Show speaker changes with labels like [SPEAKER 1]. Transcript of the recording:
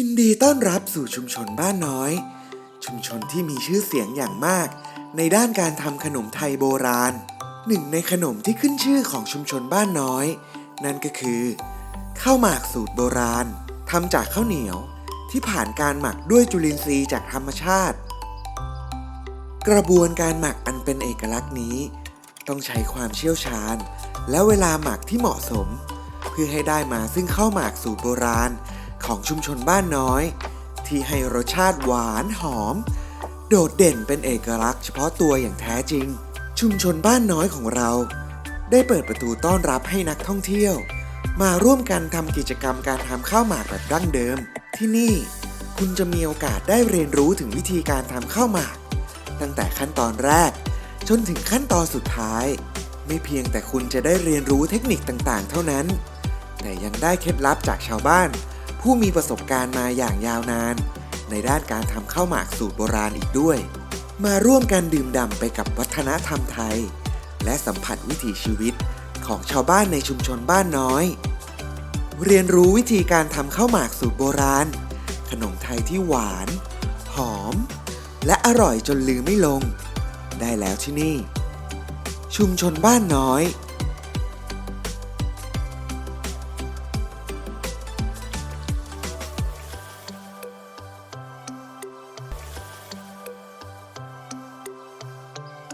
[SPEAKER 1] ยินดีต้อนรับสู่ชุมชนบ้านน้อย ชุมชนที่มีชื่อเสียงอย่างมาก ในด้านการทำขนมไทยโบราณ หนึ่งในขนมที่ขึ้นชื่อของชุมชนบ้านน้อย นั่นก็คือข้าวหมากสูตรโบราณทำจากข้าวเหนียวที่ผ่านการหมักด้วยจุลินทรีย์จากธรรมชาติ กระบวนการหมักอันเป็นเอกลักษณ์นี้ ต้องใช้ความเชี่ยวชาญ และเวลาหมักที่เหมาะสม เพื่อให้ได้มาซึ่งข้าวหมากสูตรโบราณ ของชุมชนบ้านน้อย ที่ให้รสชาติหวานหอม โดดเด่นเป็นเอกลักษณ์เฉพาะตัวอย่างแท้จริง ชุมชนบ้านน้อยของเรา ได้เปิดประตูต้อนรับให้นักท่องเที่ยว มาร่วมกันทำกิจกรรมการทำข้าวหมากแบบดั้งเดิม ที่นี่คุณจะมีโอกาสได้เรียนรู้ถึงวิธีการทำข้าวหมาก ตั้งแต่ขั้นตอนแรก จนถึงขั้นตอนสุดท้าย ไม่เพียงแต่คุณจะได้เรียนรู้เทคนิคต่างๆ เท่านั้น แต่ยังได้เคล็ดลับจากชาวบ้าน ผู้มีประสบการณ์มาอย่างยาวนาน ในด้านการทำข้าวหมากสูตรโบราณอีกด้วย มาร่วมกันดื่มด่ำไปกับวัฒนธรรมไทย และสัมผัสวิถีชีวิตของชาวบ้านในชุมชนบ้านน้อย เรียนรู้วิธีการทำข้าวหมากสูตรโบราณ ขนมไทยที่หวาน หอม และอร่อยจนลืมไม่ลง ได้แล้วที่นี่ ชุมชนบ้านน้อย